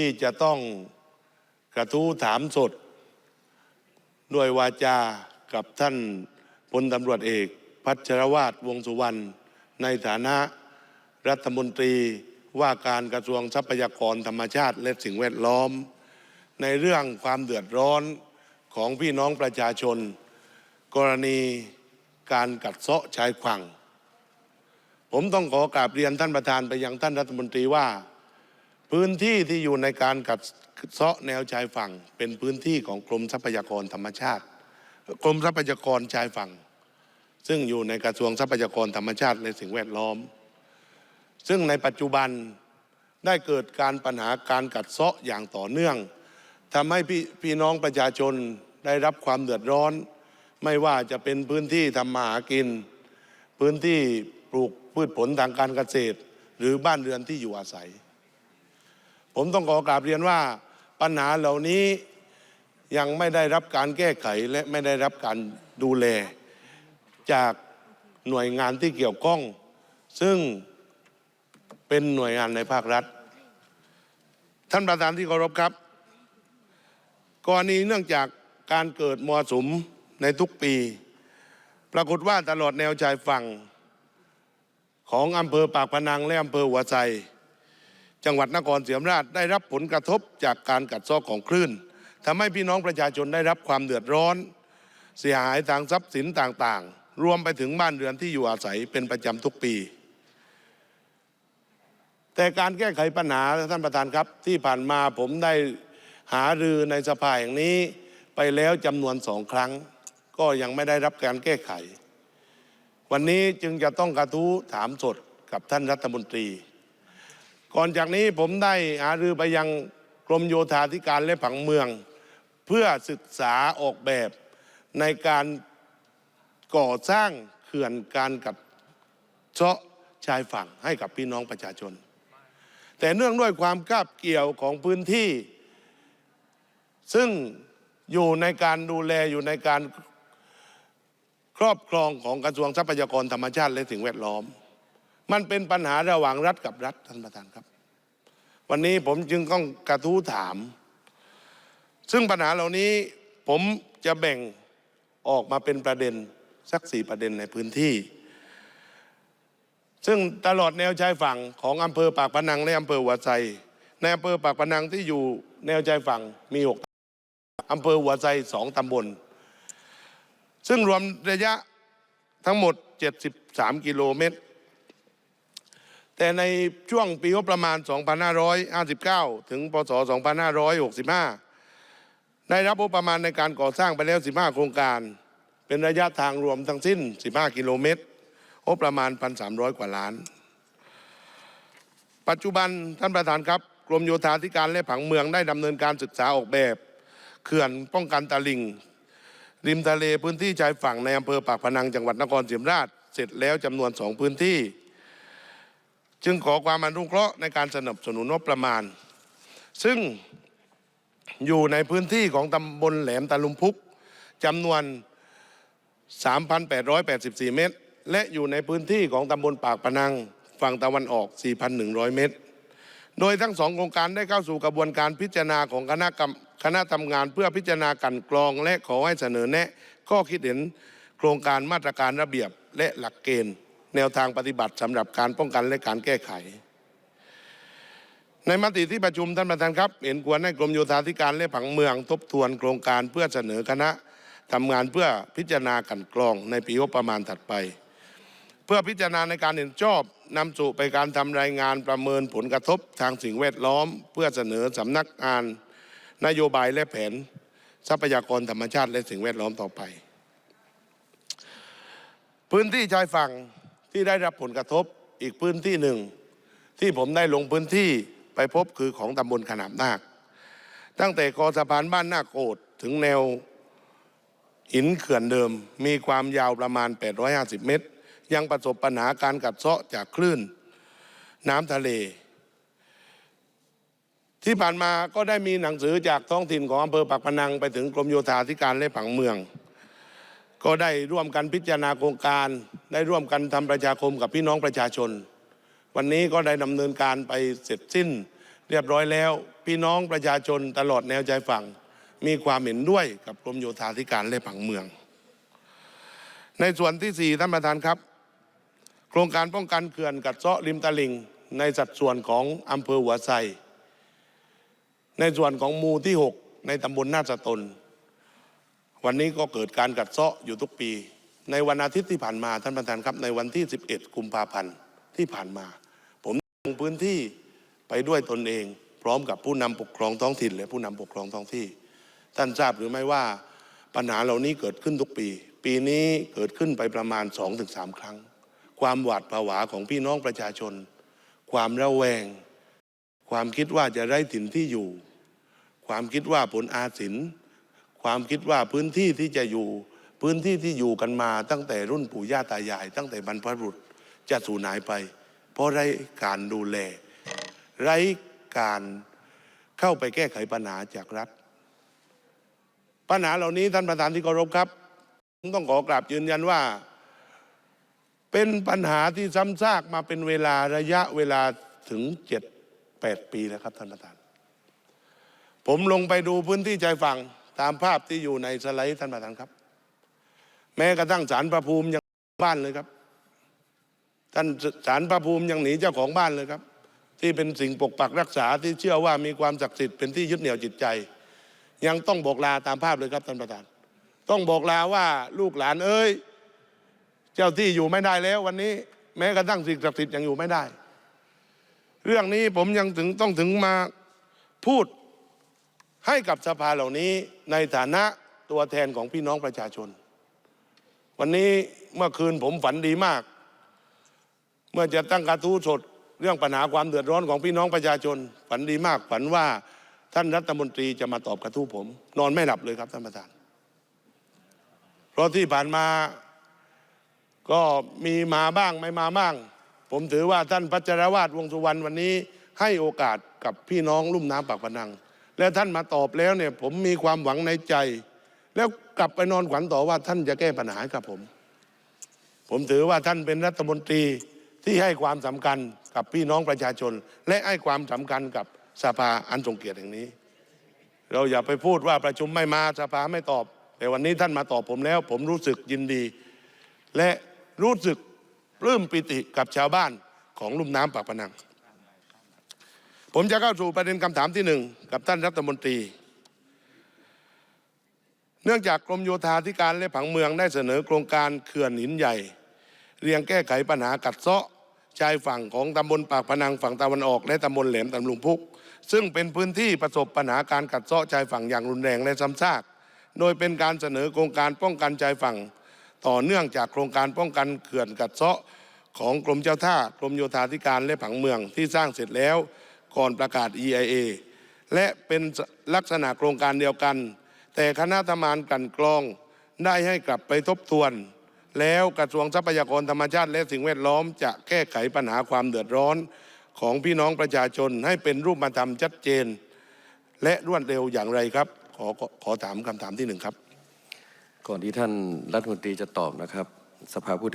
ที่จะต้องกระทู้ถามสด ด้วยวาจากับท่านพลตำรวจเอก พัชรวาทวงสุวรรณในฐานะรัฐมนตรีว่าการกระทรวงทรัพยากรธรรมชาติและสิ่งแวดล้อม ในเรื่องความเดือดร้อนของพี่น้องประชาชน กรณีการกัดเซาะชายฝั่งผมต้องขอกราบเรียนท่านประธานไปยังท่านรัฐมนตรีว่า พื้นที่ที่อยู่ในการกัดเซาะแนวชายฝั่ง เป็นพื้นที่ของกรมทรัพยากรธรรมชาติ กรมทรัพยากรชายฝั่ง ซึ่งอยู่ในกระทรวงทรัพยากรธรรมชาติและสิ่งแวดล้อม ซึ่งในปัจจุบันได้เกิดการปัญหาการกัดเซาะอย่างต่อเนื่องทำให้พี่พี่น้องประชาชนได้รับความเดือดร้อน ไม่ว่าจะเป็นพื้นที่ทำมาหากิน พื้นที่ปลูกพืชผลทางการเกษตร หรือบ้านเรือนที่อยู่อาศัย ผมต้องขอกราบเรียนว่าปัญหาเหล่านี้ยังไม่ได้รับการแก้ไขและไม่ได้รับการดูแล จากหน่วยงานที่เกี่ยวข้อง ซึ่งเป็นหน่วยงานในภาครัฐ ท่านประธานที่เคารพครับกรณีเนื่องจากการเกิดมรสุมในทุกปี ปรากฏว่าตลอดแนวชายฝั่งของอำเภอปากพนังและอำเภอหัวไซ จังหวัดนครศรีธรรมราชได้รับผลกระทบจากการกัดเซาะของคลื่นทำให้พี่น้องประชาชนได้รับความเดือดร้อน เสียหายทางทรัพย์สินต่างๆ รวมไปถึงบ้านเรือนที่อยู่อาศัยเป็นประจำทุกปี แต่การแก้ไขปัญหาท่านประธานครับ ที่ผ่านมาผมได้หารือในสภาแห่งนี้ไปแล้วจำนวนสองครั้ง ก็ยังไม่ได้รับการแก้ไข วันนี้จึงจะต้องกระทู้ถามสดกับท่านรัฐมนตรี ก่อนจากนี้ผมได้หารือไปยังกรมโยธาธิการและผังเมือง เพื่อศึกษาออกแบบในการก่อสร้างเขื่อนการกัดเซาะชายฝั่งให้กับพี่น้องประชาชน แต่เนื่องด้วยความกาบเกี่ยวของพื้นที่ ซึ่งอยู่ในการดูแลอยู่ในการครอบครองของกระทรวงทรัพยากรธรรมชาติและสิ่งแวดล้อม มันเป็นปัญหาระหว่างรัฐกับรัฐท่านประธานครับ วันนี้ผมจึงต้องกระทู้ถาม ซึ่งปัญหาเหล่านี้ผมจะแบ่งออกมาเป็นประเด็นสักสี่ประเด็นในพื้นที่ ซึ่งตลอดแนวชายฝั่งของอำเภอปากพนังและอำเภอหัวไซในอำเภอปากพนังที่อยู่แนวชายฝั่งมีหกอำเภอหัวไซสองตำบล ซึ่งรวมระยะทั้งหมด 73 กิโลเมตร แต่ในช่วงปีงบประมาณ 2559 ถึงพศ 2565 ได้รับงบประมาณในการก่อสร้างไปแล้ว 15 โครงการ เป็นระยะทางรวมทั้งสิ้น 15 กิโลเมตรงบประมาณ 1,300 กว่าล้าน ปัจจุบันท่านประธานครับ กรมโยธาธิการและผังเมืองได้ดำเนินการศึกษาออกแบบ เขื่อนป้องกันตลิ่ง ริมทะเลพื้นที่ชายฝั่งในอำเภอปากพนังจังหวัดนครศรีธรรมราช เสร็จแล้วจำนวนสองพื้นที่ จึงขอความอนุเคราะห์ในการสนับสนุนงบประมาณ ซึ่งอยู่ในพื้นที่ของตำบลแหลมตะลุมพุกจำนวน 3,884 เมตร และอยู่ในพื้นที่ของตำบลปากพนังฝั่งตะวันออก 4,100 เมตร โดยทั้งสองโครงการได้เข้าสู่กระบวนการพิจารณาของคณะกรรมคณะทำงานเพื่อพิจารณากันกรองและขอให้เสนอแนะข้อคิดเห็นโครงการมาตรการระเบียบและหลักเกณฑ์ แนวทางปฏิบัติสำหรับการป้องกันและการแก้ไข ในมติที่ประชุมท่านประธานครับ เห็นควรให้กรมโยธาธิการและผังเมืองทบทวนโครงการเพื่อเสนอคณะทำงานเพื่อพิจารณากันกรองในปีงบประมาณถัดไป เพื่อพิจารณาในการเห็นชอบนำสู่ไปการทำรายงานประเมินผลกระทบทางสิ่งแวดล้อม เพื่อเสนอสำนักงานนโยบายและแผน ทรัพยากรธรรมชาติและสิ่งแวดล้อมต่อไป พื้นที่ชายฝั่ง ที่ได้รับผลกระทบอีกพื้นที่หนึ่ง ที่ผมได้ลงพื้นที่ไปพบคือของตำบลขนามนาค ตั้งแต่คอสะพานบ้านนาโกดถึงแนวหินเขื่อนเดิม มีความยาวประมาณ 850 เมตร ยังประสบปัญหาการกัดเซาะจากคลื่น น้ำทะเล ที่ผ่านมาก็ได้มีหนังสือจากท้องถิ่นของอำเภอปากพนังไปถึงกรมโยธาธิการและผังเมือง ก็ได้ร่วมกันพิจารณาโครงการ ได้ร่วมกันทำประชาคมกับพี่น้องประชาชน วันนี้ก็ได้ดำเนินการไปเสร็จสิ้น เรียบร้อยแล้ว พี่น้องประชาชนตลอดแนวชายฝั่ง มีความเห็นด้วยกับกรมโยธาธิการและผังเมือง ในส่วนที่สี่ท่านประธานครับ โครงการป้องกันเขื่อนกัดเซาะริมตลิ่งในสัดส่วนของอำเภอหัวไซในส่วนของหมู่ที่ 6 ในตำบลนาสตน วันนี้ก็เกิดการกัดเซาะอยู่ทุกปี ในวันอาทิตย์ที่ผ่านมาท่านประธานครับ ในวันที่ 11 กุมภาพันธ์ที่ผ่านมา ผมลงพื้นที่ไปด้วยตนเอง พร้อมกับผู้นำปกครองท้องถิ่นและผู้นำปกครองท้องที่ ท่านทราบหรือไม่ว่าปัญหาเหล่านี้เกิดขึ้นทุกปี ปีนี้เกิดขึ้นไปประมาณ 2-3 ครั้ง ความหวาดผวาของพี่น้องประชาชน ความระแวง ความคิดว่าจะไร้ถิ่นที่อยู่ ความคิดว่าผลอาศิน ความคิดว่าพื้นที่ที่จะอยู่ พื้นที่ที่อยู่กันมาตั้งแต่รุ่นปู่ย่าตายาย ตั้งแต่บรรพบุรุษจะสูญหายไป เพราะไร้การดูแล ไร้การเข้าไปแก้ไขปัญหาจากรัฐ ปัญหาเหล่านี้ท่านประธานที่เคารพครับผมต้องขอกราบยืนยันว่า เป็นปัญหาที่ซ้ำซากมาเป็นเวลาระยะเวลาถึงเจ็ดแปดปีแล้วครับท่านประธาน ผมลงไปดูพื้นที่ชายฝั่ง ตามภาพที่อยู่ในสไลด์ท่านประธานครับ แม้กระทั่งสารพระภูมิยังบ้านเลยครับ ท่านสารพระภูมิยังหนีเจ้าของบ้านเลยครับ ที่เป็นสิ่งปกปักรักษาที่เชื่อว่ามีความศักดิ์สิทธิ์เป็นที่ยึดเหนี่ยวจิตใจ ยังต้องบอกลาตามภาพเลยครับท่านประธาน ต้องบอกลาว่าลูกหลานเอ้ยเจ้าที่อยู่ไม่ได้แล้ว วันนี้ แม้กระทั่งสิ่งศักดิ์สิทธิ์ยังอยู่ไม่ได้ เรื่องนี้ผมยังถึงต้องถึงมาพูด ให้กับสภาเหล่านี้ในฐานะตัวแทนของพี่น้องประชาชน วันนี้เมื่อคืนผมฝันดีมาก เมื่อจะตั้งกระทู้สดเรื่องปัญหาความเดือดร้อนของพี่น้องประชาชน ฝันดีมากฝันว่าท่านรัฐมนตรีจะมาตอบกระทู้ผม นอนไม่หลับเลยครับท่านประธาน เพราะที่ผ่านมาก็มีมาบ้างไม่มาบ้าง ผมถือว่าท่านพัชรวาทวงสุวรรณวันนี้ให้โอกาสกับพี่น้องลุ่มน้ำปากพนัง และท่านมาตอบแล้วเนี่ยผมมีความหวังในใจ แล้วกลับไปนอนขวัญต่อว่าท่านจะแก้ปัญหากับผม ผมถือว่าท่านเป็นรัฐมนตรีที่ให้ความสำคัญกับพี่น้องประชาชน และให้ความสำคัญกับสภาอันทรงเกียรติแห่งนี้ เราอย่าไปพูดว่าประชุมไม่มาสภาไม่ตอบ แต่วันนี้ท่านมาตอบผมแล้ว ผมรู้สึกยินดี และรู้สึกปลื้มปิติกับชาวบ้านของลุ่มน้ำปากพนัง ผมจะเข้าสู่ประเด็นคำถามที่หนึ่งกับท่านรัฐมนตรี เนื่องจากกรมโยธาธิการและผังเมืองได้เสนอโครงการเขื่อนหินใหญ่ เรียงแก้ไขปัญหากัดเซาะชายฝั่งของตำบลปากพนังฝั่งตะวันออก และตำบลแหลมตำลุงพุก ซึ่งเป็นพื้นที่ประสบปัญหาการกัดเซาะชายฝั่งอย่างรุนแรงและซ้ำซาก โดยเป็นการเสนอโครงการป้องกันชายฝั่ง ต่อเนื่องจากโครงการป้องกันเขื่อนกัดเซาะของกรมเจ้าท่ากรมโยธาธิการและผังเมืองที่สร้างเสร็จแล้ว ก่อนประกาศ EIA และเป็นลักษณะโครงการเดียวกัน แต่คณะทำงานกันกรองได้ให้กลับไปทบทวน แล้วกระทรวงทรัพยากรธรรมชาติและสิ่งแวดล้อมจะแก้ไขปัญหาความเดือดร้อนของพี่น้องประชาชนให้เป็นรูปธรรมชัดเจน และรวดเร็วอย่างไรครับ ขอขอขอถามคำถามที่หนึ่งครับ ก่อนที่ท่านรัฐมนตรีจะตอบนะครับ สภาผู้